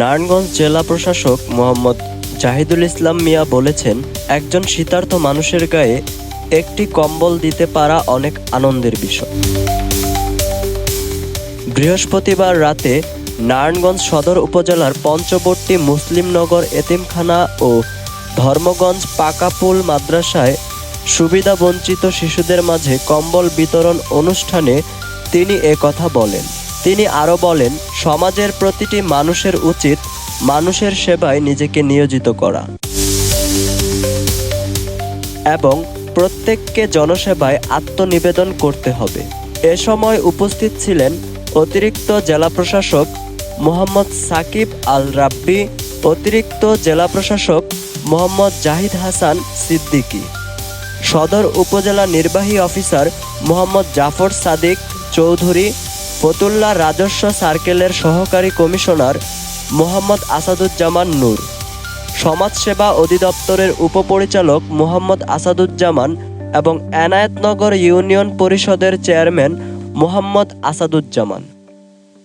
নারায়ণগঞ্জ জেলা প্রশাসক মোহাম্মদ জাহিদুল ইসলাম মিয়া বলেছেন, একজন শীতার্থ মানুষের গায়ে একটি কম্বল দিতে পারা অনেক আনন্দের বিষয়। বৃহস্পতিবার রাতে নারায়ণগঞ্জ সদর উপজেলার পঞ্চবর্তী মুসলিমনগর এতিমখানা ও ধর্মগঞ্জ পাকাপুল মাদ্রাসায় সুবিধাবঞ্চিত শিশুদের মাঝে কম্বল বিতরণ অনুষ্ঠানে তিনি কথা বলেন। তিনি আরও বলেন, সমাজের প্রতিটি মানুষের উচিত মানুষের সেবায় নিজেকে নিয়োজিত করা। এবং প্রত্যেককে জনসেবায় আত্মনিবেদন করতে হবে। এ সময় উপস্থিত ছিলেন অতিরিক্ত জেলা প্রশাসক মোহাম্মদ সাকিব আল রাব্বি অতিরিক্ত জেলা প্রশাসক মোহাম্মদ জাহিদ হাসান সিদ্দিকী, সদর উপজেলা নির্বাহী অফিসার মোহাম্মদ জাফর সাদিক চৌধুরী ফতুল্লা রাজস্ব সার্কেলের সহকারী কমিশনার মোহাম্মদ আসাদুজ্জামান নূর। সমাজসেবা অধিদপ্তরের উপপরিচালক মোহাম্মদ আসাদুজ্জামান এবং এনায়েতনগর ইউনিয়ন পরিষদের চেয়ারম্যান মোহাম্মদ আসাদুজ্জামান।